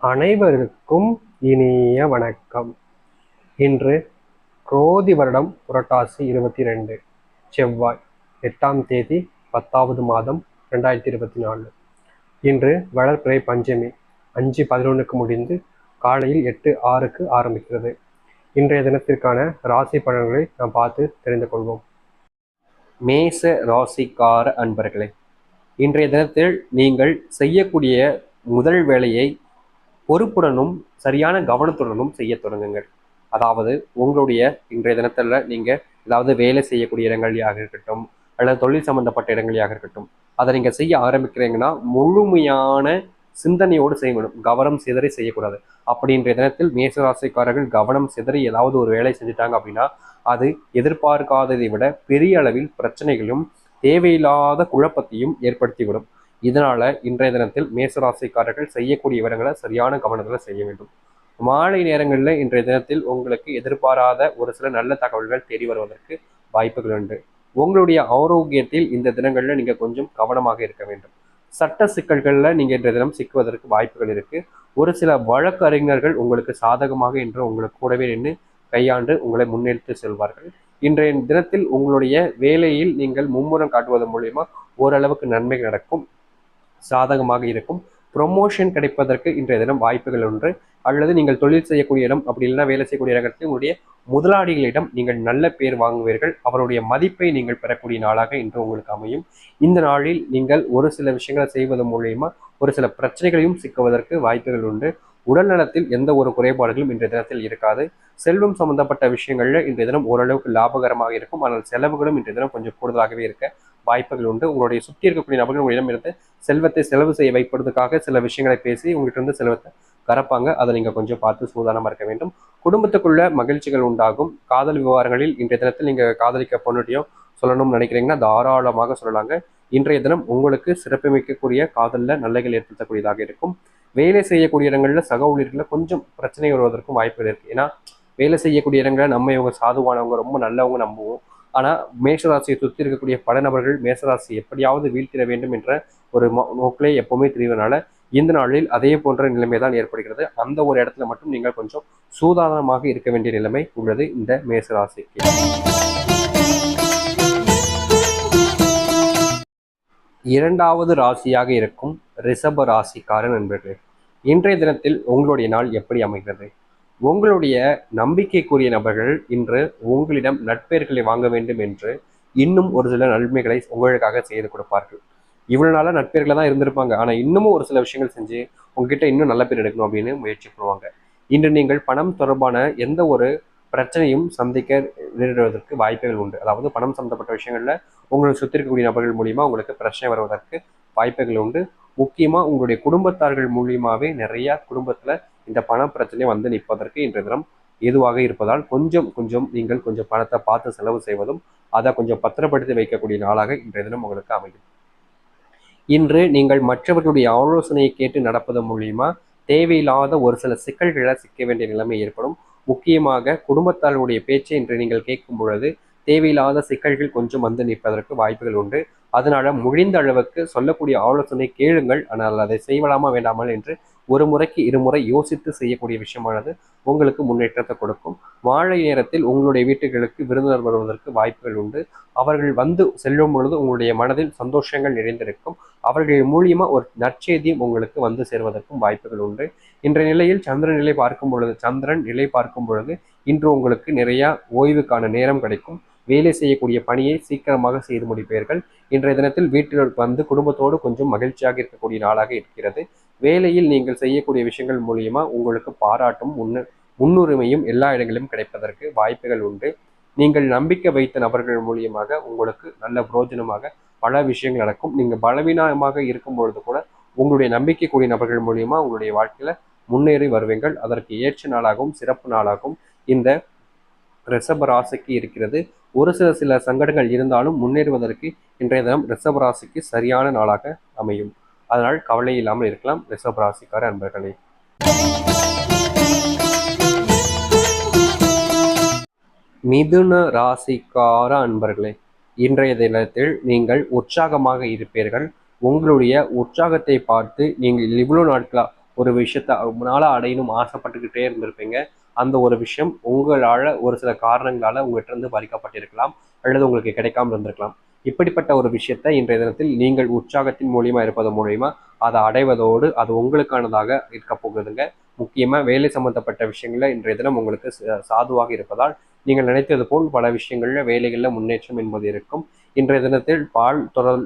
அனைவருக்கும் இனிய வணக்கம். இன்று குரோதி வருடம் புரட்டாசி இருபத்தி ரெண்டு செவ்வாய் எட்டாம் தேதி பத்தாவது மாதம் ரெண்டாயிரத்தி இருபத்தி நாலு இன்று வளர்பிறை பஞ்சமி அஞ்சு பதினொன்றுக்கு முடிந்து காலையில் எட்டு ஆறுக்கு ஆரம்பிக்கிறது. இன்றைய தினத்திற்கான ராசி பலன்களை நாம் பார்த்து தெரிந்து கொள்வோம். மேச ராசிக்கார அன்பர்களே இன்றைய தினத்தில் நீங்கள் செய்யக்கூடிய முதல் வேலையை பொறுப்புடனும் சரியான கவனத்துடனும் செய்ய தொடங்குங்கள். அதாவது உங்களுடைய இன்றைய தினத்தில் நீங்கள் ஏதாவது வேலை செய்யக்கூடிய இடங்களாக இருக்கட்டும் அல்லது தொழில் சம்பந்தப்பட்ட இடங்களையாக இருக்கட்டும் அதை நீங்கள் செய்ய ஆரம்பிக்கிறீங்கன்னா முழுமையான சிந்தனையோடு செய்யணும் கவனம் சிதறி செய்யக்கூடாது. அப்படி இன்றைய தினத்தில் மேசராசிக்காரர்கள் கவனம் சிதறி ஏதாவது ஒரு வேலை செஞ்சுட்டாங்க அப்படின்னா அது எதிர்பார்க்காததை விட பெரிய அளவில் பிரச்சனைகளும் தேவையில்லாத குழப்பத்தையும் ஏற்படுத்திவிடும் இதனால இன்றைய தினத்தில் மேசராசிக்காரர்கள் செய்யக்கூடிய விவரங்களை சரியான கவனத்தில் செய்ய வேண்டும். மாலை நேரங்களில் இன்றைய தினத்தில் உங்களுக்கு எதிர்பாராத ஒரு சில நல்ல தகவல்கள் தேடி வருவதற்கு வாய்ப்புகள் உண்டு. உங்களுடைய ஆரோக்கியத்தில் இந்த தினங்களில் நீங்கள் கொஞ்சம் கவனமாக இருக்க வேண்டும். சட்ட சிக்கல்களில் நீங்கள் இன்றைய தினம் சிக்குவதற்கு வாய்ப்புகள் இருக்குது ஒரு சில வழக்கறிஞர்கள் உங்களுக்கு சாதகமாக என்று உங்களுக்கு கூடவே நின்று கையாண்டு உங்களை முன்னெடுத்து செல்வார்கள். இன்றைய தினத்தில் உங்களுடைய வேலையில் நீங்கள் மும்முரம் காட்டுவதன் மூலயமா ஓரளவுக்கு நன்மை நடக்கும். சாதகமாக இருக்கும். ப்ரொமோஷன் கிடைப்பதற்கு இன்றைய தினம் வாய்ப்புகள் ஒன்று அல்லது நீங்கள் தொழில் செய்யக்கூடிய இடம் அப்படி இல்லைன்னா வேலை செய்யக்கூடிய இடத்தில் உங்களுடைய முதலாளிகளிடம் நீங்கள் நல்ல பேர் வாங்குவீர்கள். அவருடைய மதிப்பை நீங்கள் பெறக்கூடிய நாளாக இன்று உங்களுக்கு அமையும். இந்த நாளில் நீங்கள் ஒரு சில விஷயங்களை செய்வது மூலயமா ஒரு சில பிரச்சனைகளையும் சிக்குவதற்கு வாய்ப்புகள் உண்டு. உடல் நலத்தில் எந்த ஒரு குறைபாடுகளும் இன்றைய தினத்தில் இருக்காது. செல்வம் சம்பந்தப்பட்ட விஷயங்கள்ல இன்றைய தினம் ஓரளவுக்கு லாபகரமாக இருக்கும். ஆனால் செலவுகளும் இன்றைய தினம் கொஞ்சம் கூடுதலாகவே இருக்க வாய்ப்புகள் உண்டு. உங்களுடைய சுற்றி இருக்கக்கூடிய நபர்கள் உங்களிடம் இருந்து செல்வத்தை செலவு செய்ய வைப்பதற்காக சில விஷயங்களை பேசி உங்கள்கிட்ட இருந்து செல்வத்தை கறப்பாங்க அதை நீங்கள் கொஞ்சம் பார்த்து சூதானமாக இருக்க வேண்டும். குடும்பத்துக்குள்ள மகிழ்ச்சிகள் உண்டாகும். காதல் விவகாரங்களில் இன்றைய தினத்தில் நீங்கள் காதலிக்க பொண்ணுட்டையும் சொல்லணும்னு நினைக்கிறீங்கன்னா தாராளமாக சொல்லலாங்க. இன்றைய தினம் உங்களுக்கு சிறப்புமிக்கக்கூடிய காதலில் நல்லைகள் ஏற்படுத்தக்கூடியதாக இருக்கும். வேலை செய்யக்கூடிய இடங்களில் சக ஊழியர்களில் கொஞ்சம் பிரச்சனை வருவதற்கும் வாய்ப்புகள் இருக்குது ஏன்னா வேலை செய்யக்கூடிய இடங்களில் நம்ம இவங்க சாதுவானவங்க ரொம்ப நல்லவங்க நம்புவோம். ஆனால் மேஷராசியை சுற்றி இருக்கக்கூடிய பல நபர்கள் மேஷராசி எப்படியாவது வீழ்த்திட வேண்டும் என்ற ஒரு நோக்கிலே எப்பவுமே தெரிவதனால இந்த நாளில் அதே போன்ற நிலைமை தான் ஏற்படுகிறது. அந்த ஒரு இடத்துல மட்டும் நீங்கள் கொஞ்சம் சூதானமாக இருக்க வேண்டிய நிலைமை உள்ளது இந்த மேசராசிக்கு இரண்டாவது ராசியாக இருக்கும் ரிஷப ராசிக்காரன் நண்பர்களே இன்றைய தினத்தில் உங்களுடைய நாள் எப்படி அமைகிறது? உங்களுடைய நம்பிக்கைக்குரிய நபர்கள் இன்று உங்களிடம் நட்பெயர்களை வாங்க வேண்டும் என்று இன்னும் ஒரு சில நன்மைகளை உங்களுக்காக செய்து கொடுப்பார்கள். இவ்வளவு நாளாக நட்பெயர்களை தான் இருந்திருப்பாங்க. ஆனால் இன்னமும் ஒரு சில விஷயங்கள் செஞ்சு உங்ககிட்ட இன்னும் நல்ல பேர் எடுக்கணும் அப்படின்னு முயற்சி பண்ணுவாங்க. இன்று நீங்கள் பணம் தொடர்பான எந்த ஒரு பிரச்சனையும் சந்திக்க நேரிடுவதற்கு வாய்ப்புகள் உண்டு. அதாவது பணம் சம்மந்தப்பட்ட விஷயங்கள்ல உங்களை சுற்றி இருக்கக்கூடிய நபர்கள் மூலியமா உங்களுக்கு பிரச்சனை வருவதற்கு வாய்ப்புகள் உண்டு. முக்கியமாக உங்களுடைய குடும்பத்தார்கள் மூலியமாகவே நிறையா குடும்பத்தில் இந்த பண பிரச்சனை வந்து நிற்பதற்கு இன்றைய தினம் ஏதுவாக இருப்பதால் கொஞ்சம் கொஞ்சம் நீங்கள் கொஞ்சம் பணத்தை பார்த்து செலவு செய்வதும் அதை கொஞ்சம் பத்திரப்படுத்தி வைக்கக்கூடிய நாளாக இன்றைய தினம் உங்களுக்கு அமையும். இன்று நீங்கள் மற்றவர்களுடைய ஆலோசனையை கேட்டு நடப்பது மூலியமா தேவையில்லாத ஒரு சில சிக்கல்களை சிக்க வேண்டிய நிலைமை ஏற்படும். முக்கியமாக குடும்பத்தாருடைய பேச்சை இன்று நீங்கள் கேட்கும் பொழுது தேவையில்லாத சிக்கல்கள் கொஞ்சம் வந்து நிற்பதற்கு வாய்ப்புகள் உண்டு. அதனால முடிந்த அளவுக்கு சொல்லக்கூடிய ஆலோசனை கேளுங்கள். ஆனால் அதை செய்வலாமா வேண்டாமல் என்று ஒரு முறைக்கு இருமுறை யோசித்து செய்யக்கூடிய விஷயமானது உங்களுக்கு முன்னேற்றத்தை கொடுக்கும். மாலை நேரத்தில் உங்களுடைய வீட்டுகளுக்கு விருந்தினர் வருவதற்கு வாய்ப்புகள் உண்டு. அவர்கள் வந்து செல்லும் பொழுது உங்களுடைய மனதில் சந்தோஷங்கள் நிறைந்திருக்கும். அவர்கள் மூலியமா ஒரு நற்செய்தியும் உங்களுக்கு வந்து சேர்வதற்கும் வாய்ப்புகள் உண்டு. இன்றைய நிலையில் சந்திரன் நிலை பார்க்கும் பொழுது சந்திரன் நிலை பார்க்கும் பொழுது இன்று உங்களுக்கு நிறைய ஓய்வுக்கான நேரம் கிடைக்கும். வேலை செய்யக்கூடிய பணியை சீக்கிரமாக செய்து முடிப்பீர்கள். இன்றைய தினத்தில் வீட்டில் வந்து குடும்பத்தோடு கொஞ்சம் மகிழ்ச்சியாக இருக்கக்கூடிய நாளாக இருக்கிறது. வேலையில் நீங்கள் செய்யக்கூடிய விஷயங்கள் மூலியமா உங்களுக்கு பாராட்டும் முன்னு முன்னுரிமையும் எல்லா இடங்களிலும் கிடைப்பதற்கு வாய்ப்புகள் உண்டு. நீங்கள் நம்பிக்கை வைத்த நபர்கள் மூலியமாக உங்களுக்கு நல்ல புரோஜனமாக பல விஷயங்கள் நடக்கும். நீங்கள் பலவீனமாக இருக்கும் பொழுது கூட உங்களுடைய நம்பிக்கைக்குரிய நபர்கள் மூலியமா உங்களுடைய வாழ்க்கையில முன்னேறி வருவீங்கள் அதற்கு ஏற்ற நாளாகவும் சிறப்பு நாளாகவும் இந்த ரிஷப ராசிக்கு இருக்கிறது. ஒரு சில சில சங்கடங்கள் இருந்தாலும் முன்னேறுவதற்கு இன்றைய தினம் ரிஷப ராசிக்கு சரியான நாளாக அமையும். அதனால் கவலை இல்லாமல் இருக்கலாம் ரிஷப ராசிக்கார அன்பர்களே. மிதுன ராசிக்கார அன்பர்களே இன்றைய தினத்தில் நீங்கள் உற்சாகமாக இருப்பீர்கள். உங்களுடைய உற்சாகத்தை பார்த்து நீங்கள் இவ்வளோ நாட்களாக ஒரு விஷயத்த நாளாக அடையணும் ஆசைப்பட்டுக்கிட்டே இருந்திருப்பீங்க. அந்த ஒரு விஷயம் உங்களால் ஒரு சில காரணங்களால் உங்கள்கிட்ட இருந்து பறிக்கப்பட்டிருக்கலாம் அல்லது உங்களுக்கு கிடைக்காமல் இருந்திருக்கலாம். இப்படிப்பட்ட ஒரு விஷயத்தை இன்றைய தினத்தில் நீங்கள் உற்சாகத்தின் மூலியமா இருப்பது மூலியமா அதை அடைவதோடு அது உங்களுக்கானதாக இருக்க போகுதுங்க முக்கியமாக வேலை சம்பந்தப்பட்ட விஷயங்களில் இன்றைய தினம் உங்களுக்கு சாதுவாக இருப்பதால் நீங்கள் நினைத்தது போல் பல விஷயங்களில் வேலைகளில் முன்னேற்றம் என்பது இருக்கும். இன்றைய தினத்தில் பால்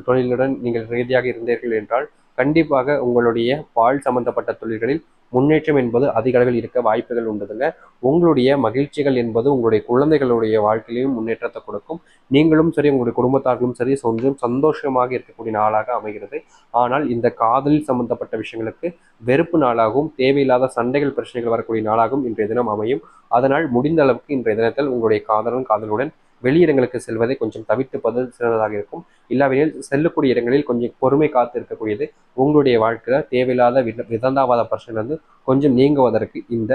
தொழிலுடன் நீங்கள் ரீதியாக இருந்தீர்கள் என்றால் கண்டிப்பாக உங்களுடைய பால் சம்பந்தப்பட்ட தொழில்களில் முன்னேற்றம் என்பது அதிக அளவில் இருக்க வாய்ப்புகள் உண்டுதுங்க. உங்களுடைய மகிழ்ச்சிகள் என்பது உங்களுடைய குழந்தைகளுடைய வாழ்க்கையிலையும் முன்னேற்றத்தை கொடுக்கும். நீங்களும் சரி உங்களுடைய குடும்பத்தார்களும் சரி கொஞ்சம் சந்தோஷமாக இருக்கக்கூடிய நாளாக அமைகிறது. ஆனால் இந்த காதலில் சம்பந்தப்பட்ட விஷயங்களுக்கு வெறுப்பு நாளாகவும் தேவையில்லாத சண்டைகள் பிரச்சனைகள் வரக்கூடிய நாளாகவும் இன்றைய தினம் அமையும். அதனால் முடிந்த அளவுக்கு இன்றைய தினத்தில் உங்களுடைய காதலன் காதலுடன் வெளியிடங்களுக்கு செல்வதை கொஞ்சம் தவிர்த்துப்பது சிறந்ததாக இருக்கும். இல்லாவிடில் செல்லக்கூடிய இடங்களில் கொஞ்சம் பொறுமை காத்து இருக்கக்கூடியது உங்களுடைய வாழ்க்கையில் தேவையில்லாத விதந்தாவாத பிரச்சனை கொஞ்சம் நீங்குவதற்கு இந்த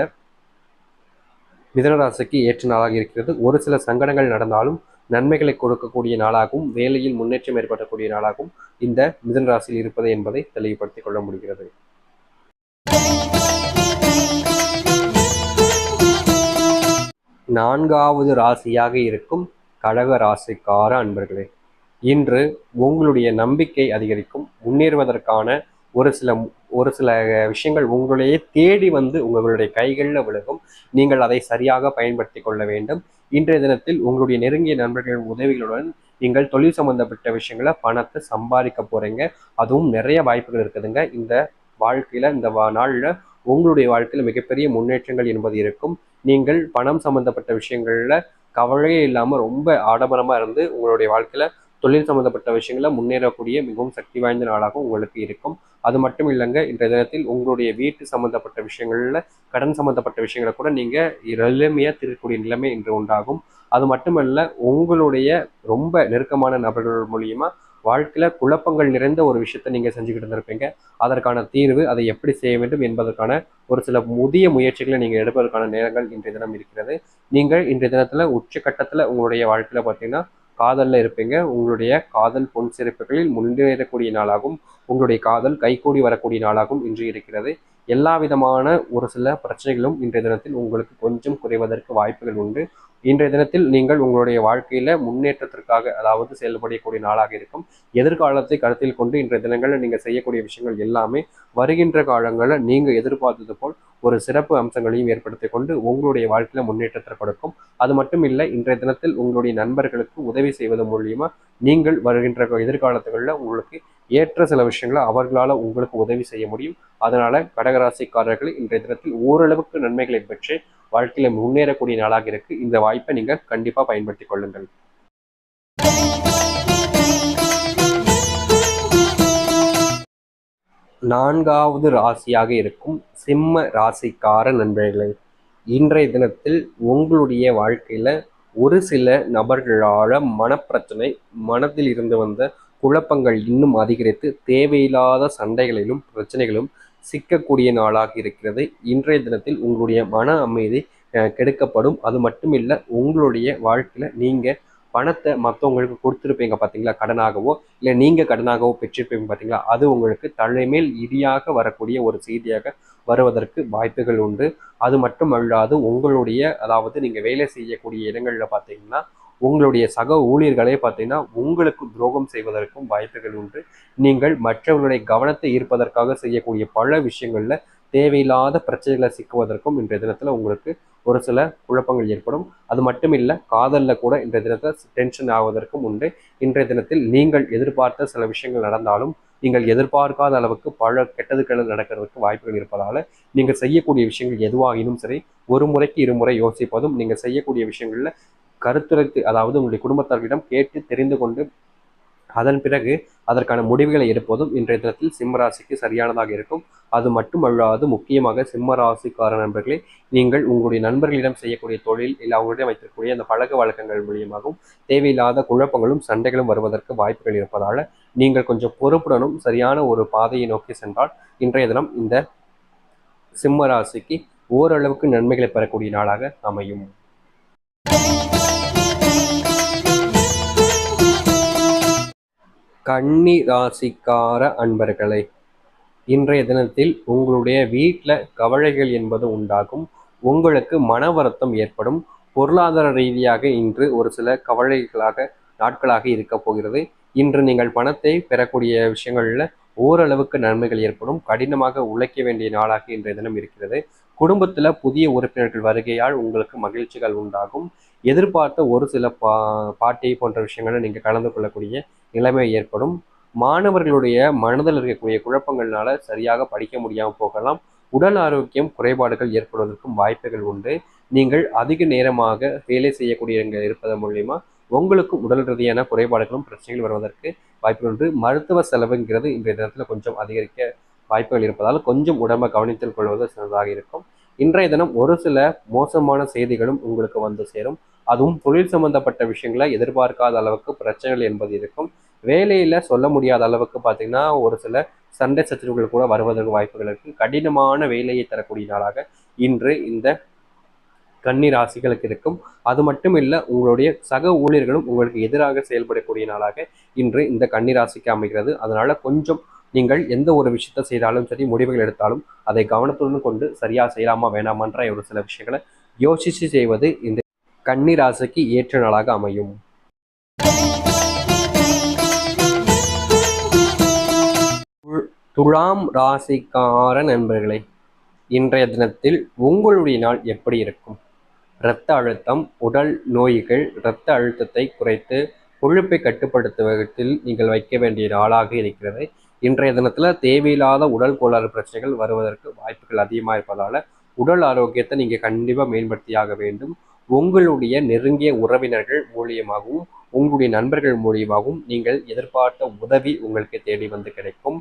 மிதனராசிக்கு ஏற்ற நாளாக இருக்கிறது. ஒரு சில சங்கடங்கள் நடந்தாலும் நன்மைகளை கொடுக்கக்கூடிய நாளாகவும் வேலையில் முன்னேற்றம் ஏற்படக்கூடிய நாளாகவும் இந்த மிதனராசியில் இருப்பது என்பதை தெளிவுபடுத்திக் கொள்ள முடிகிறது. நான்காவது ராசியாக இருக்கும் கடக ராசிக்கார அன்பர்களே இன்று உங்களுடைய நம்பிக்கை அதிகரிக்கும். முன்னேறுவதற்கான ஒரு சில ஒரு சில விஷயங்கள் உங்களையே தேடி வந்து உங்களுடைய கைகளில் விழுகும். நீங்கள் அதை சரியாக பயன்படுத்தி கொள்ள வேண்டும். இன்றைய தினத்தில் உங்களுடைய நெருங்கிய நண்பர்களின் உதவிகளுடன் நீங்கள் தொழில் சம்பந்தப்பட்ட விஷயங்களை பணத்தை சம்பாதிக்க போறீங்க. அதுவும் நிறைய வாய்ப்புகள் இருக்குதுங்க. இந்த வாழ்க்கையில இந்த நாளில் உங்களுடைய வாழ்க்கையில் மிகப்பெரிய முன்னேற்றங்கள் என்பது இருக்கும். நீங்கள் பணம் சம்பந்தப்பட்ட விஷயங்கள்ல கவலையே இல்லாமல் ரொம்ப ஆடம்பரமாக இருந்து உங்களுடைய வாழ்க்கையில் தொழில் சம்மந்தப்பட்ட விஷயங்களை முன்னேறக்கூடிய மிகவும் சக்தி வாய்ந்த நாளாகவும் உங்களுக்கு இருக்கும். அது மட்டும் இல்லைங்க இன்றைய தினத்தில் உங்களுடைய வீட்டு சம்மந்தப்பட்ட விஷயங்களில் கடன் சம்மந்தப்பட்ட விஷயங்களை கூட நீங்கள் எளிமையாக தீர்க்கக்கூடிய நிலைமை இன்று உண்டாகும். அது மட்டுமல்ல உங்களுடைய ரொம்ப நெருக்கமான நபர்கள் மூலியமாக வாழ்க்கையில் குழப்பங்கள் நிறைந்த ஒரு விஷயத்தை நீங்கள் செஞ்சுக்கிட்டு இருந்திருப்பீங்க. அதற்கான தீர்வு அதை எப்படி செய்ய வேண்டும் என்பதற்கான ஒரு சில முதிய முயற்சிகளை நீங்கள் எடுப்பதற்கான நேரங்கள் இன்றைய தினம் இருக்கிறது. நீங்கள் இன்றைய தினத்தில் உச்சக்கட்டத்தில் உங்களுடைய வாழ்க்கையில் பார்த்தீங்கன்னா காதலில் இருப்பீங்க. உங்களுடைய காதல் பொன் சிறப்புகளில் முன்னேறக்கூடிய நாளாகவும் உங்களுடைய காதல் கைகூடி வரக்கூடிய நாளாகவும் இன்று இருக்கிறது. எல்லா விதமான ஒரு சில பிரச்சனைகளும் இன்றைய தினத்தில் உங்களுக்கு கொஞ்சம் குறைவதற்கு வாய்ப்புகள் உண்டு. இன்றைய தினத்தில் நீங்கள் உங்களுடைய வாழ்க்கையில முன்னேற்றத்திற்காக அதாவது செயல்படக்கூடிய நாளாக இருக்கும். எதிர்காலத்தை கருத்தில் கொண்டு இன்றைய தினங்களில் நீங்கள் செய்யக்கூடிய விஷயங்கள் எல்லாமே வருகின்ற காலங்களில் நீங்கள் எதிர்பார்த்தது போல் ஒரு சிறப்பு அம்சங்களையும் ஏற்படுத்தி கொண்டு உங்களுடைய வாழ்க்கையில முன்னேற்றத்தை கொடுக்கும். அது மட்டும் இல்லை இன்றைய தினத்தில் உங்களுடைய நண்பர்களுக்கு உதவி செய்வது மூலியமா நீங்கள் வருகின்ற எதிர்காலத்துகளில் உங்களுக்கு ஏற்ற சில விஷயங்களை அவர்களால் உங்களுக்கு உதவி செய்ய முடியும். அதனால கடகராசிக்காரர்கள் இன்றைய தினத்தில் ஓரளவுக்கு நன்மைகளை பெற்று வாழ்க்கையில முன்னேறக்கூடிய நாளாக இருக்கு. இந்த வாய்ப்பை நீங்க கண்டிப்பா பயன்படுத்தி கொள்ளுங்கள். நான்காவது ராசியாக இருக்கும் சிம்ம ராசிக்கார நண்பர்களே இன்றைய தினத்தில் உங்களுடைய வாழ்க்கையில ஒரு சில நபர்களால மனப்பிரச்சனை மனத்தில் இருந்து வந்த குழப்பங்கள் இன்னும் அதிகரித்து தேவையில்லாத சண்டைகளிலும் பிரச்சனைகளும் சிக்கக்கூடிய நாளாக இருக்கிறது. இன்றைய தினத்தில் உங்களுடைய மன அமைதி கெடுக்கப்படும். அது மட்டும் இல்லை உங்களுடைய வாழ்க்கையில் நீங்கள் பணத்தை மற்றவங்களுக்கு கொடுத்துருப்பீங்க பார்த்தீங்களா கடனாகவோ இல்லை நீங்கள் கடனாகவோ பெற்றிருப்பீங்க பார்த்தீங்களா அது உங்களுக்கு தலைமேல் இடியாக வரக்கூடிய ஒரு செய்தியாக வருவதற்கு வாய்ப்புகள் உண்டு. அது மட்டும் அல்லாது உங்களுடைய அதாவது நீங்கள் வேலை செய்யக்கூடிய இடங்களில் பார்த்தீங்கன்னா உங்களுடைய சக ஊழியர்களே பார்த்தீங்கன்னா உங்களுக்கு துரோகம் செய்வதற்கும் வாய்ப்புகள் உண்டு. நீங்கள் மற்றவர்களுடைய கவனத்தை ஈர்ப்பதற்காக செய்யக்கூடிய பல விஷயங்களில் தேவையில்லாத பிரச்சனைகளை சிக்குவதற்கும் இன்றைய தினத்தில் உங்களுக்கு ஒரு சில குழப்பங்கள் ஏற்படும். அது மட்டும் இல்லை காதலில் கூட இன்றைய தினத்தில் டென்ஷன் ஆவதற்கும் உண்டு. இன்றைய தினத்தில் நீங்கள் எதிர்பார்த்த சில விஷயங்கள் நடந்தாலும் நீங்கள் எதிர்பார்க்காத அளவுக்கு பல கெட்டதுக்கள் நடக்கிறதுக்கு வாய்ப்புகள் இருப்பதால் நீங்கள் செய்யக்கூடிய விஷயங்கள் எதுவாகினும் சரி ஒரு முறைக்கு இருமுறை யோசிப்பதும் நீங்கள் செய்யக்கூடிய விஷயங்களில் கருத்துரைத்து அதாவது உங்களுடைய குடும்பத்தார்களிடம் கேட்டு தெரிந்து கொண்டு அதன் பிறகு அதற்கான முடிவுகளை எடுப்பதும் இன்றைய தினத்தில் சிம்மராசிக்கு சரியானதாக இருக்கும். அது மட்டுமல்லாது முக்கியமாக சிம்மராசிக்கார நண்பர்களே நீங்கள் உங்களுடைய நண்பர்களிடம் செய்யக்கூடிய தொழில் இல்லை அவங்களிடம் வைத்திருக்கக்கூடிய அந்த பழக்க வழக்கங்கள் மூலியமாகவும் தேவையில்லாத குழப்பங்களும் சண்டைகளும் வருவதற்கு வாய்ப்புகள் இருப்பதால் நீங்கள் கொஞ்சம் பொறுப்புடனும் சரியான ஒரு பாதையை நோக்கி சென்றால் இன்றைய தினம் இந்த சிம்ம ராசிக்கு ஓரளவுக்கு நன்மைகளை பெறக்கூடிய நாளாக அமையும். கன்னி ராசிக்கார அன்பர்களே இன்றைய தினத்தில் உங்களுடைய வீட்டில் கவலைகள் என்பது உண்டாகும். உங்களுக்கு மன வருத்தம் ஏற்படும். பொருளாதார ரீதியாக இன்று ஒரு சில கவலைகளாக நாட்களாக இருக்க போகிறது. இன்று நீங்கள் பணத்தை பெறக்கூடிய விஷயங்களில் ஓரளவுக்கு நன்மைகள் ஏற்படும். கடினமாக உழைக்க வேண்டிய நாளாக இன்றைய தினம் இருக்கிறது. குடும்பத்தில் புதிய உறுப்பினர்கள் வருகையால் உங்களுக்கு மகிழ்ச்சிகள் உண்டாகும். எதிர்பார்த்த ஒரு சில பா பாட்டி போன்ற விஷயங்களை நீங்கள் கலந்து கொள்ளக்கூடிய நிலைமை ஏற்படும். மாணவர்களுடைய மனதில் இருக்கக்கூடிய குழப்பங்கள்னால சரியாக படிக்க முடியாமல் போகலாம். உடல் ஆரோக்கியம் குறைபாடுகள் ஏற்படுவதற்கும் வாய்ப்புகள் உண்டு. நீங்கள் அதிக நேரமாக வேலை செய்யக்கூடிய இருப்பதன் மூலியமா உங்களுக்கும் உடல் ரீதியான குறைபாடுகளும் பிரச்சனைகள் வருவதற்கு வாய்ப்புகள் உண்டு. மருத்துவ செலவுங்கிறது இன்றைய தினத்தில் கொஞ்சம் அதிகரிக்க வாய்ப்புகள் இருப்பதால் கொஞ்சம் உடம்பை கவனித்துக் கொள்வது சிறந்ததாக இருக்கும். இன்றைய தினம் ஒரு சில மோசமான செய்திகளும் உங்களுக்கு வந்து சேரும். அதுவும் தொழில் சம்பந்தப்பட்ட விஷயங்களை எதிர்பார்க்காத அளவுக்கு பிரச்சனைகள் என்பது இருக்கும். வேலையில சொல்ல முடியாத அளவுக்கு பார்த்தீங்கன்னா ஒரு சில சண்டை சச்சரவுகள் கூட வருவதற்கு வாய்ப்புகள் இருக்கு. கடினமான வேலையை தரக்கூடிய நாளாக இன்று இந்த கன்னி ராசிகளுக்கு இருக்கும். அது மட்டும் இல்லை உங்களுடைய சக ஊழியர்களும் உங்களுக்கு எதிராக செயல்படக்கூடிய நாளாக இன்று இந்த கன்னி ராசிக்கு அமைகிறது. அதனால கொஞ்சம் நீங்கள் எந்த ஒரு விஷயத்த செய்தாலும் சரி முடிவுகள் எடுத்தாலும் அதை கவனத்துடன் கொண்டு சரியா செய்யலாமா வேணாமான்ற ஒரு சில விஷயங்களை யோசிச்சு செய்வது இந்த கன்னி ராசிக்கு ஏற்ற நாளாக அமையும். துலாம் ராசிக்கார நண்பர்களே இன்றைய தினத்தில் உங்களுடைய நாள் எப்படி இருக்கும்? இரத்த அழுத்தம் உடல் நோய்கள் இரத்த அழுத்தத்தை குறைத்து கொழுப்பை கட்டுப்படுத்துவதில் நீங்கள் வைக்க வேண்டிய நாளாக இருக்கிறது. இன்றைய தினத்தில் தேவையில்லாத உடல் கோளாறு பிரச்சனைகள் வருவதற்கு வாய்ப்புகள் அதிகமாக இருப்பதால் உடல் ஆரோக்கியத்தை நீங்கள் கண்டிப்பாக மேம்படுத்தியாக வேண்டும். உங்களுடைய நெருங்கிய உறவினர்கள் மூலியமாகவும் உங்களுடைய நண்பர்கள் மூலியமாகவும் நீங்கள் எதிர்பார்த்த உதவி உங்களுக்கு தேடி வந்து கிடைக்கும்.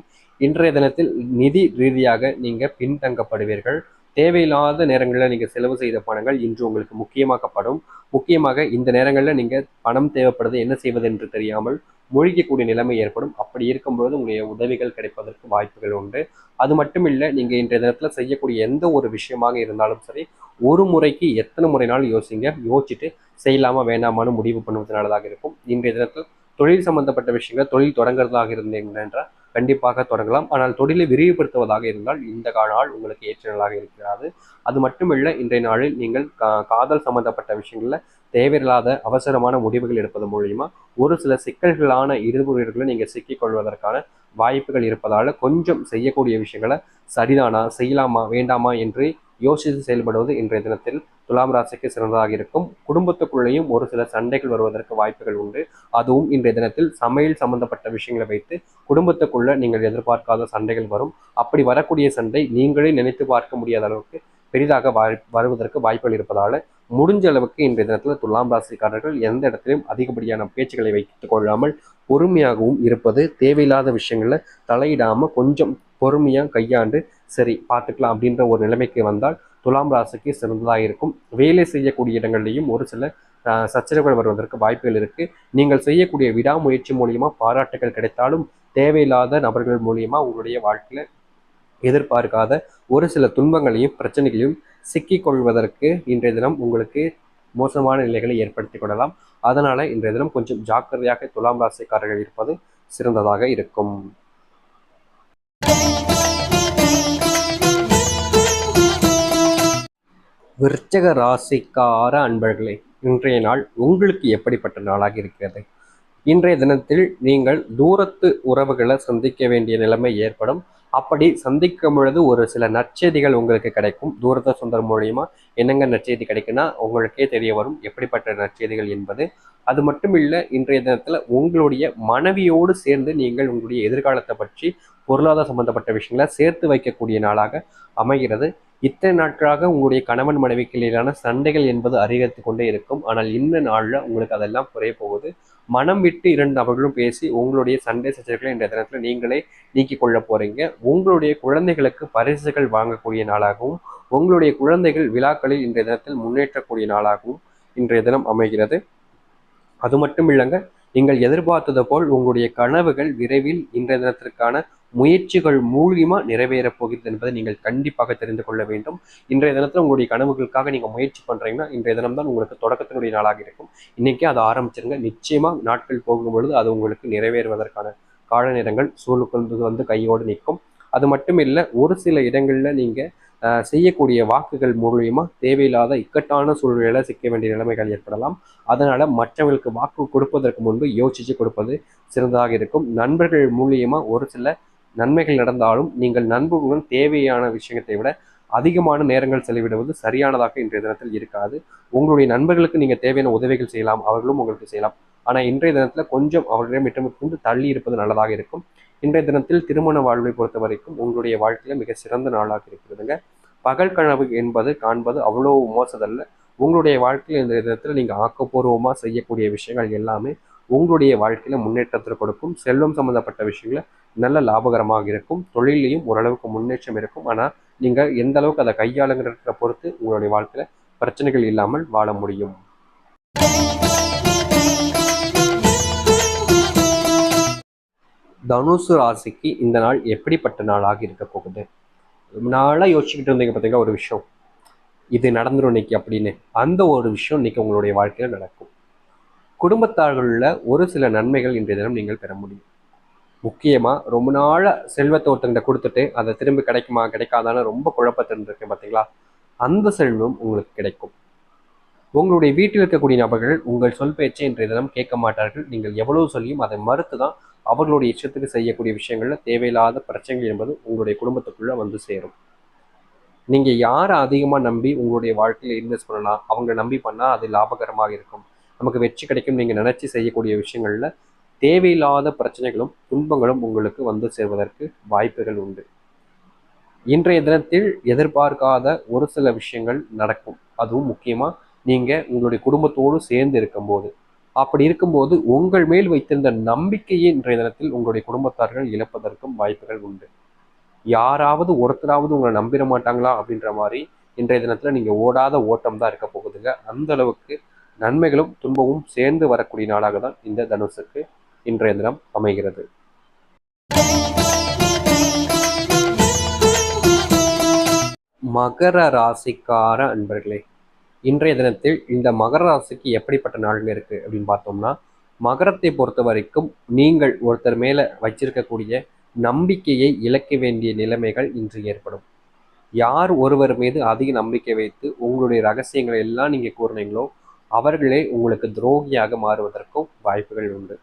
இன்றைய தினத்தில் நிதி ரீதியாக நீங்கள் பின்தங்கப்படுவீர்கள். தேவையில்லாத நேரங்களில் நீங்கள் செலவு செய்த பணங்கள் இன்று உங்களுக்கு முக்கியமாக்கப்படும். முக்கியமாக இந்த நேரங்களில் நீங்கள் பணம் தேவைப்படுது என்ன செய்வது என்று தெரியாமல் மூழ்கக்கூடிய நிலைமை ஏற்படும். அப்படி இருக்கும்பொழுது உங்களுடைய உதவிகள் கிடைப்பதற்கு வாய்ப்புகள் உண்டு. அது மட்டும் இல்லை நீங்கள் இன்றைய தினத்தில் செய்யக்கூடிய எந்த ஒரு விஷயமாக இருந்தாலும் சரி ஒரு முறைக்கு எத்தனை முறைனாலும் யோசிங்க. யோசிச்சுட்டு செய்யலாமா வேண்டாமான்னு முடிவு பண்ணுவதனாலதாக இருக்கும். இன்றைய தினத்தில் தொழில் சம்பந்தப்பட்ட விஷயங்கள் தொழில் தொடங்குறதாக இருந்தீங்க என்றால் கண்டிப்பாக தொடங்கலாம். ஆனால் தொழிலை விரிவுபடுத்துவதாக இருந்தால் இந்த நாள் உங்களுக்கு ஏற்ற நாளாக இருக்கிறது. அது மட்டுமில்லை இன்றைய நாளில் நீங்கள் காதல் சம்பந்தப்பட்ட விஷயங்களில் தேவையில்லாத அவசரமான முடிவுகள் எடுப்பது மூலியமா ஒரு சில சிக்கல்களான இருமுறைகளை நீங்கள் சிக்கிக்கொள்வதற்கான வாய்ப்புகள் இருப்பதால் கொஞ்சம் செய்யக்கூடிய விஷயங்களை சரிதானா செய்யலாமா வேண்டாமா என்று யோசித்து செயல்படுவது இன்றைய தினத்தில் துலாம் ராசிக்கு சிறந்ததாக இருக்கும். குடும்பத்துக்குள்ளேயும் ஒரு சில சண்டைகள் வருவதற்கு வாய்ப்புகள் உண்டு. அதுவும் இன்றைய தினத்தில் சமையல் சம்பந்தப்பட்ட விஷயங்களை வைத்து குடும்பத்துக்குள்ள நீங்கள் எதிர்பார்க்காத சண்டைகள் வரும். அப்படி வரக்கூடிய சண்டை நீங்களே நினைத்து பார்க்க முடியாத அளவுக்கு பெரிதாக வருவதற்கு வாய்ப்புகள் இருப்பதால முடிஞ்ச அளவுக்கு இன்றைய தினத்தில் துலாம் ராசிக்காரர்கள் எந்த இடத்திலும் அதிகப்படியான பேச்சுக்களை வைத்துக் கொள்ளாமல் பொறுமையாகவும் இருப்பது தேவையில்லாத விஷயங்களில் தலையிடாமல் கொஞ்சம் பொறுமையாக கையாண்டு சரி பார்த்துக்கலாம் அப்படின்ற ஒரு நிலைமைக்கு வந்தால் துலாம் ராசிக்கு சிறந்ததாக இருக்கும். வேலை செய்யக்கூடிய இடங்கள்லையும் ஒரு சில சச்சரவுகள் வருவதற்கு வாய்ப்புகள் இருக்கு. நீங்கள் செய்யக்கூடிய விடாமுயற்சி மூலியமா பாராட்டுகள் கிடைத்தாலும் தேவையில்லாத நபர்கள் மூலியமா உங்களுடைய வாழ்க்கையில எதிர்பார்க்காத ஒரு சில துன்பங்களையும் பிரச்சனைகளையும் சிக்கிக் கொள்வதற்கு இன்றைய தினம் உங்களுக்கு மோசமான நிலைகளை ஏற்படுத்திக் கொள்ளலாம். அதனால் இன்றைய தினம் கொஞ்சம் ஜாக்கிரதையாக துலாம் ராசிக்காரர்கள் இருப்பது சிறந்ததாக இருக்கும். விருச்சக ராசிக்கார அன்பர்களே இன்றைய நாள் உங்களுக்கு எப்படிப்பட்ட நாளாக இருக்கிறது? இன்றைய தினத்தில் நீங்கள் தூரத்து உறவுகளை சந்திக்க வேண்டிய நிலைமை ஏற்படும். அப்படி சந்திக்கும் பொழுது ஒரு சில நற்செய்திகள் உங்களுக்கு கிடைக்கும். தூரத்த சொந்தர் மூலியமா என்னங்க நற்செய்தி கிடைக்குன்னா உங்களுக்கே தெரிய வரும். எப்படிப்பட்ட நற்செய்திகள் என்பது. அது மட்டும் இல்லை இன்றைய தினத்தில் உங்களுடைய மனைவியோடு சேர்ந்து நீங்கள் உங்களுடைய எதிர்காலத்தை பற்றி பொருளாதார சம்பந்தப்பட்ட விஷயங்களை சேர்த்து வைக்கக்கூடிய நாளாக அமைகிறது. இத்தனை நாட்களாக உங்களுடைய கணவன் மனைவிக்கு சண்டைகள் என்பது அதிகரித்து கொண்டே இருக்கும். ஆனால் இன்ன நாளில் உங்களுக்கு அதெல்லாம் குறைய போகுது. மனம் விட்டு இரண்டு நபர்களும் பேசி உங்களுடைய சண்டை சச்சரவுகளை இந்த தினத்தில் நீங்களே நீக்கி கொள்ள போறீங்க. உங்களுடைய குழந்தைகளுக்கு பரிசுகள் வாங்கக்கூடிய நாளாகவும் உங்களுடைய குழந்தைகள் விழாக்களில் இன்றைய தினத்தில் முன்னேற்றக்கூடிய நாளாகவும் இன்றைய தினம் அமைகிறது. அது மட்டும் இல்லைங்க நீங்கள் எதிர்பார்த்தது போல் உங்களுடைய கனவுகள் விரைவில் இன்றைய தினத்திற்கான முயற்சிகள் மூலியமா நிறைவேறப் போகிறது என்பதை நீங்கள் கண்டிப்பாக தெரிந்து கொள்ள வேண்டும். இன்றைய தினத்தில் உங்களுடைய கனவுகளுக்காக நீங்கள் முயற்சி பண்ணுறீங்கன்னா இன்றைய தினம் தான் உங்களுக்கு தொடக்கத்தினுடைய நாளாக இருக்கும். இன்னைக்கே அதை ஆரம்பிச்சிருங்க. நிச்சயமா நாட்கள் போகும் பொழுது அது உங்களுக்கு நிறைவேறுவதற்கான கால நேரங்கள் சூழ்நிலை வந்து கையோடு நிற்கும். அது மட்டும் இல்லை ஒரு சில இடங்களில் நீங்கள் செய்யக்கூடிய வாக்குகள் மூலியமா தேவையில்லாத இக்கட்டான சூழ்நிலையில சிக்க வேண்டிய நிலைமைகள் ஏற்படலாம். அதனால மற்றவர்களுக்கு வாக்கு கொடுப்பதற்கு முன்பு யோசிச்சு கொடுப்பது சிறந்ததாக இருக்கும். நண்பர்கள் மூலியமா ஒரு சில நன்மைகள் நடந்தாலும் நீங்கள் நண்பர்களுடன் தேவையான விஷயத்தை விட அதிகமான நேரங்கள் செலவிடுவது சரியானதாக இன்றைய தினத்தில் இருக்காது. உங்களுடைய நண்பர்களுக்கு நீங்கள் தேவையான உதவிகள் செய்யலாம். அவர்களும் உங்களுக்கு செய்யலாம். ஆனா இன்றைய தினத்துல கொஞ்சம் அவர்களிடம் விட்டு தள்ளி இருப்பது நல்லதாக இருக்கும். இன்றைய தினத்தில் திருமண வாழ்வை பொறுத்த வரைக்கும் உங்களுடைய வாழ்க்கையில மிக சிறந்த நாளாக இருக்கிறதுங்க. பகல் கனவு என்பது காண்பது அவ்வளோ மோசதல்ல உங்களுடைய வாழ்க்கையில் இந்த தினத்தில் நீங்க ஆக்கப்பூர்வமா செய்யக்கூடிய விஷயங்கள் எல்லாமே உங்களுடைய வாழ்க்கையில முன்னேற்றத்தை கொடுக்கும். செல்வம் சம்பந்தப்பட்ட விஷயங்கள நல்ல லாபகரமாக இருக்கும். தொழிலையும் ஓரளவுக்கு முன்னேற்றம் இருக்கும். ஆனா நீங்க எந்த அளவுக்கு அதை கையாளுங்கிறத பொறுத்து உங்களுடைய வாழ்க்கையில பிரச்சனைகள் இல்லாமல் வாழ முடியும். தனுசு ராசிக்கு இந்த நாள் எப்படிப்பட்ட நாளாக இருக்க போகுது? ரொம்ப நாளாக யோசிச்சுக்கிட்டு இருந்தீங்க பார்த்தீங்கன்னா ஒரு விஷயம்? இது நடந்துடும் இன்னைக்கு அப்படின்னு. அந்த ஒரு விஷயம் இன்னைக்கு உங்களுடைய வாழ்க்கையில் நடக்கும். குடும்பத்தார்களில் ஒரு சில நன்மைகள் இன்றைய தினம் நீங்கள் பெற முடியும். முக்கியமாக ரொம்ப நாளாக செல்வத்தை ஒருத்தங்கிட்ட கொடுத்துட்டு அதை திரும்பி கிடைக்குமா கிடைக்காதான்னு ரொம்ப குழப்பத்தில் இருக்கேன் பார்த்தீங்களா அந்த செல்வம் உங்களுக்கு கிடைக்கும். உங்களுடைய வீட்டில் இருக்கக்கூடிய நபர்கள் உங்கள் சொல் பேச்சை இன்றைய தினம் கேட்க மாட்டார்கள். நீங்கள் எவ்வளவு சொல்லியும் அதை மறுத்து தான் அவர்களுடைய இஷ்டத்துக்கு செய்யக்கூடிய விஷயங்களில் தேவையில்லாத பிரச்சனைகள் என்பது உங்களுடைய குடும்பத்துக்குள்ளே வந்து சேரும். நீங்கள் யாரை அதிகமாக நம்பி உங்களுடைய வாழ்க்கையில் இன்வெஸ்ட் பண்ணலாம் அவங்க நம்பி பண்ணால் அது லாபகரமாக இருக்கும். நமக்கு வெற்றி கிடைக்கும் நீங்கள் நினச்சி செய்யக்கூடிய விஷயங்களில் தேவையில்லாத பிரச்சனைகளும் துன்பங்களும் உங்களுக்கு வந்து சேர்வதற்கு வாய்ப்புகள் உண்டு. இன்றைய தினத்தில் எதிர்பார்க்காத ஒரு சில விஷயங்கள் நடக்கும். அதுவும் முக்கியமாக நீங்கள் உங்களுடைய குடும்பத்தோடு சேர்ந்து இருக்கும்போது அப்படி இருக்கும்போது உங்கள் மேல் வைத்திருந்த நம்பிக்கையை இன்றைய தினத்தில் உங்களுடைய குடும்பத்தார்கள் இழப்பதற்கும் வாய்ப்புகள் உண்டு. யாராவது ஒருத்தராவது உங்களை நம்பிட மாட்டாங்களா அப்படின்ற மாதிரி இன்றைய தினத்தில் நீங்கள் ஓடாத ஓட்டம் தான் இருக்க போகுதுங்க. அந்த அளவுக்கு நன்மைகளும் துன்பமும் சேர்ந்து வரக்கூடிய நாளாக தான் இந்த தனுசுக்கு இன்றைய தினம் அமைகிறது. மகர ராசிக்கார அன்பர்களே இன்றைய தினத்தில் இந்த மகர ராசிக்கு எப்படிப்பட்ட நாள்கள் இருக்கு அப்படின்னு பார்த்தோம்னா மகரத்தை பொறுத்த வரைக்கும் நீங்கள் ஒருத்தர் மேலே வச்சிருக்கக்கூடிய நம்பிக்கையை இழக்க வேண்டிய நிலைமைகள் இன்று ஏற்படும். யார் ஒருவர் மீது அதிக நம்பிக்கை வைத்து உங்களுடைய ரகசியங்களை எல்லாம் நீங்கள் கூறினீங்களோ அவர்களே உங்களுக்கு துரோகியாக மாறுவதற்கும் வாய்ப்புகள் உண்டு.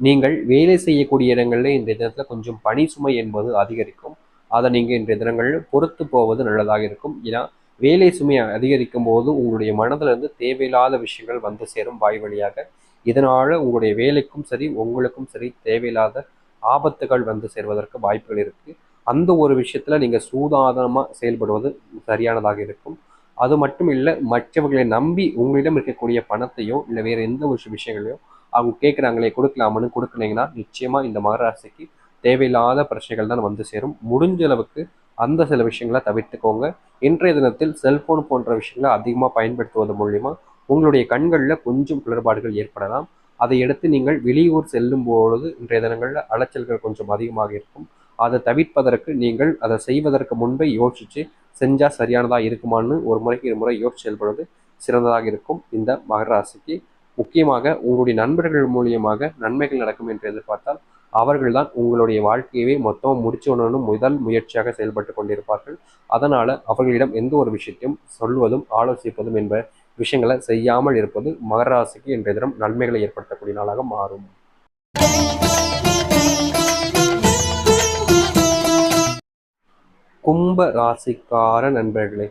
நீங்கள் வேலை செய்யக்கூடிய இடங்களில் இன்றைய தினத்தில் கொஞ்சம் பணி சுமை என்பது அதிகரிக்கும். அதை நீங்கள் இன்றைய தினங்களில் பொறுத்து போவது நல்லதாக இருக்கும். ஏன்னா வேலை சுமையை அதிகரிக்கும் போது உங்களுடைய மனதில் இருந்து தேவையில்லாத விஷயங்கள் வந்து சேரும் வாய் வழியாக. இதனால் உங்களுடைய வேலைக்கும் சரி உங்களுக்கும் சரி தேவையில்லாத ஆபத்துகள் வந்து சேர்வதற்கு வாய்ப்புகள் இருக்குது அந்த ஒரு விஷயத்தில் நீங்கள் சூதாதனமாக செயல்படுவது சரியானதாக இருக்கும். அது மட்டும் இல்லை மற்றவர்களை நம்பி உங்களிடம் இருக்கக்கூடிய பணத்தையோ இல்லை வேறு எந்த ஒரு விஷயங்களையோ அவங்க கேட்குறாங்களே கொடுக்கலாமான்னு கொடுக்குனீங்கன்னா நிச்சயமாக இந்த மகராசிக்கு தேவையில்லாத பிரச்சனைகள் தான் வந்து சேரும். முடிஞ்ச அளவுக்கு அந்த சில விஷயங்களை தவிர்த்துக்கோங்க. இன்றைய தினத்தில் செல்போன் போன்ற விஷயங்களை அதிகமாக பயன்படுத்துவது மூலியமா உங்களுடைய கண்களில் கொஞ்சம் குளறுபாடுகள் ஏற்படலாம். அதை எடுத்து நீங்கள் வெளியூர் செல்லும் பொழுது இன்றைய தினங்களில் அலைச்சல்கள் கொஞ்சம் அதிகமாக இருக்கும். அதை தவிர்ப்பதற்கு நீங்கள் அதை செய்வதற்கு முன்பே யோசித்து செஞ்சால் சரியானதாக இருக்குமான்னு ஒரு முறைக்கு இரு முறை யோசிச்சு செயல்படுவது சிறந்ததாக இருக்கும். இந்த மகராசிக்கு முக்கியமாக உங்களுடைய நண்பர்கள் மூலியமாக நன்மைகள் நடக்கும் என்று எதிர்பார்த்தால் அவர்கள்தான் உங்களுடைய வாழ்க்கையவே மொத்தம் முடிச்சுடணும் முதல் முயற்சியாக செயல்பட்டு கொண்டிருப்பார்கள். அதனால் அவர்களிடம் எந்த ஒரு விஷயத்தையும் சொல்வதும் ஆலோசிப்பதும் என்ப விஷயங்களை செய்யாமல் இருப்பது மகராசிக்கு என்ற இன்றைய தினம் நன்மைகளை ஏற்படுத்தக்கூடிய நாளாக மாறும். கும்ப ராசிக்கார நண்பர்களே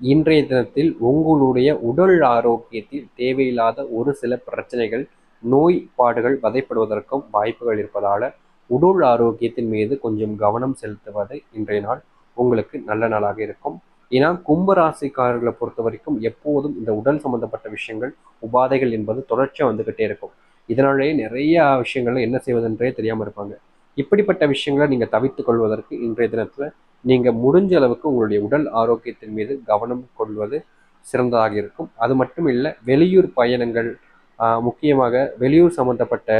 இன்றைய தினத்தில் உங்களுடைய உடல் ஆரோக்கியத்தில் தேவையில்லாத ஒரு சில பிரச்சனைகள் நோய் பாடுகள் வதைப்படுவதற்கும் வாய்ப்புகள் இருப்பதால உடல் ஆரோக்கியத்தின் மீது கொஞ்சம் கவனம் செலுத்துவது இன்றைய நாள் உங்களுக்கு நல்ல நாளாக இருக்கும். ஏன்னா கும்ப ராசிக்காரர்களை பொறுத்த வரைக்கும் எப்போதும் இந்த உடல் சம்பந்தப்பட்ட விஷயங்கள் உபாதைகள் என்பது தொடர்ச்சியாக வந்துகிட்டே இருக்கும். இதனாலேயே நிறைய விஷயங்கள்ல என்ன செய்வதென்றே தெரியாமல் இருப்பாங்க. இப்படிப்பட்ட விஷயங்களை நீங்கள் தவிர்த்து கொள்வதற்கு இன்றைய தினத்தில் நீங்கள் முடிஞ்ச அளவுக்கு உங்களுடைய உடல் ஆரோக்கியத்தின் மீது கவனம் கொள்வது சிறந்ததாக இருக்கும். அது மட்டும் இல்லை வெளியூர் பயணங்கள் முக்கியமாக வெளியூர் சம்மந்தப்பட்ட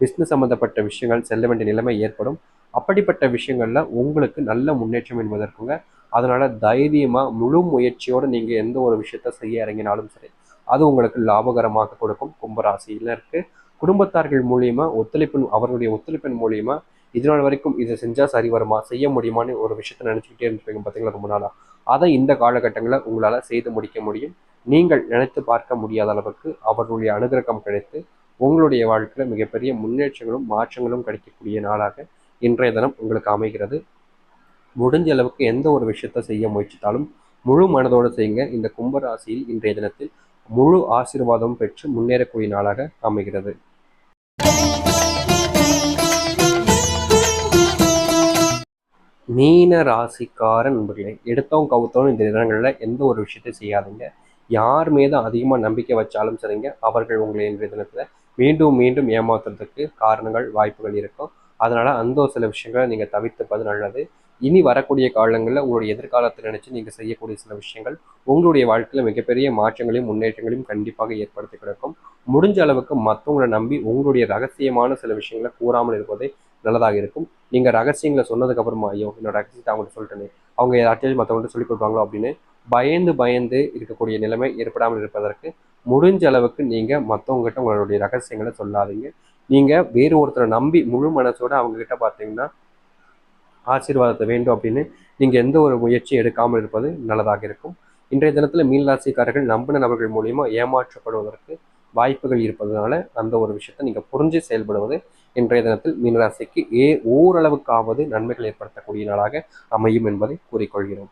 பிஸ்னஸ் சம்மந்தப்பட்ட விஷயங்கள் செல்ல வேண்டிய நிலைமை ஏற்படும். அப்படிப்பட்ட விஷயங்களில் உங்களுக்கு நல்ல முன்னேற்றம் என்பதற்குங்க அதனால் தைரியமாக முழு முயற்சியோடு நீங்கள் எந்த ஒரு விஷயத்த செய்ய இறங்கினாலும் சரி அது உங்களுக்கு லாபகரமாக கொடுக்கும். கும்பராசியில இருக்குது குடும்பத்தார்கள் மூலியமா ஒத்துழைப்பின் அவர்களுடைய ஒத்துழைப்பின் மூலியமா இது நாள் வரைக்கும் இதை செஞ்சால் சரி வருமா செய்ய முடியுமான்னு ஒரு விஷயத்த நினச்சிக்கிட்டே இருந்துருப்பீங்க பார்த்தீங்களா ரொம்ப நாளாக அதை இந்த காலகட்டங்களில் உங்களால் செய்து முடிக்க முடியும். நீங்கள் நினைத்து பார்க்க முடியாத அளவுக்கு அவர்களுடைய அனுகிரகம் கிடைத்து உங்களுடைய வாழ்க்கையில் மிகப்பெரிய முன்னேற்றங்களும் மாற்றங்களும் கிடைக்கக்கூடிய நாளாக இன்றைய தினம் உங்களுக்கு அமைகிறது. முடிஞ்ச அளவுக்கு எந்த ஒரு விஷயத்த செய்ய முயற்சித்தாலும் முழு மனதோடு செய்யுங்க. இந்த கும்பராசியில் இன்றைய தினத்தில் முழு ஆசீர்வாதம் பெற்று முன்னேறக்கூடிய நாளாக அமைகிறது. மீன ராசிக்கார நண்பர்களே எடுத்தோம் கவுத்தோம் இந்த தினங்களில் எந்த ஒரு விஷயத்தையும் செய்யாதீங்க. யார் மீது அதிகமாக நம்பிக்கை வச்சாலும் சரிங்க அவர்கள் உங்களை இன்றைய தினத்தில் மீண்டும் மீண்டும் ஏமாத்துறதுக்கு காரணங்கள் வாய்ப்புகள் இருக்கும். அதனால் அந்த ஒரு சில விஷயங்களை நீங்கள் தவிர்த்துப்பது நல்லது. இனி வரக்கூடிய காலங்களில் உங்களுடைய எதிர்காலத்தை நினச்சி நீங்கள் செய்யக்கூடிய சில விஷயங்கள் உங்களுடைய வாழ்க்கையில் மிகப்பெரிய மாற்றங்களையும் முன்னேற்றங்களையும் கண்டிப்பாக ஏற்படுத்தி கிடக்கும். முடிஞ்ச அளவுக்கு மற்றவங்களை நம்பி உங்களுடைய ரகசியமான சில விஷயங்களை கூறாமல் இருப்பதே நல்லதாக இருக்கும். நீங்கள் ரகசியங்களை சொன்னதுக்கப்புறமா ஐயோ என்னோட ரகசியத்தை அவங்கள்ட்ட சொல்லிட்டேனே அவங்க யார்ட்டையும் மற்றவங்கள்ட்ட சொல்லி கொடுப்பாங்களோ அப்படின்னு பயந்து பயந்து இருக்கக்கூடிய நிலைமை ஏற்படாமல் இருப்பதற்கு முடிஞ்ச அளவுக்கு நீங்கள் மற்றவங்ககிட்ட உங்களுடைய ரகசியங்களை சொல்லாதீங்க. நீங்கள் வேறு ஒருத்தரை நம்பி முழு மனசோட அவங்க கிட்ட பார்த்தீங்கன்னா ஆசீர்வாதத்தை வேண்டும் அப்படின்னு நீங்கள் எந்த ஒரு முயற்சியும் எடுக்காமல் இருப்பது நல்லதாக இருக்கும். இன்றைய தினத்தில் மீனராசிக்காரர்கள் நம்பின நபர்கள் மூலியமா ஏமாற்றப்படுவதற்கு வாய்ப்புகள் இருப்பதனால அந்த ஒரு விஷயத்தை நீங்கள் புரிஞ்சு செயல்படுவது இன்றைய தினத்தில் மீனராசிக்கு ஏ ஓரளவுக்காவது நன்மைகள் ஏற்படுத்தக்கூடிய நாளாக அமையும் என்பதை கூறிக்கொள்கிறோம்.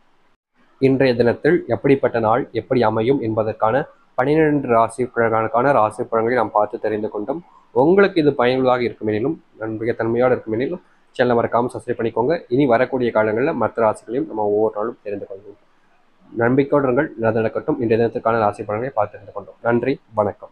இன்றைய தினத்தில் எப்படிப்பட்ட நாள் எப்படி அமையும் என்பதற்கான பனிரெண்டு ராசி பழங்களுக்கான ராசி பழங்களை நாம் பார்த்து தெரிந்து கொண்டோம். உங்களுக்கு இது பயனுள்ளதாக இருக்கும் எனிலும் நன்மிக இருக்கும் எனிலும் சேனலை மறக்காமல் சப்ஸ்கிரைப் பண்ணிக்கோங்க. இனி வரக்கூடிய காலங்களில் மற்ற ராசிகளையும் நம்ம ஒவ்வொரு நாளும் தெரிந்து கொள்வோம். நம்பிக்கையோடு நல்லது நடக்கட்டும். இன்றைய தினத்திற்கான ராசி பலன்களை பார்த்து தெரிந்து கொண்டோம். நன்றி. வணக்கம்.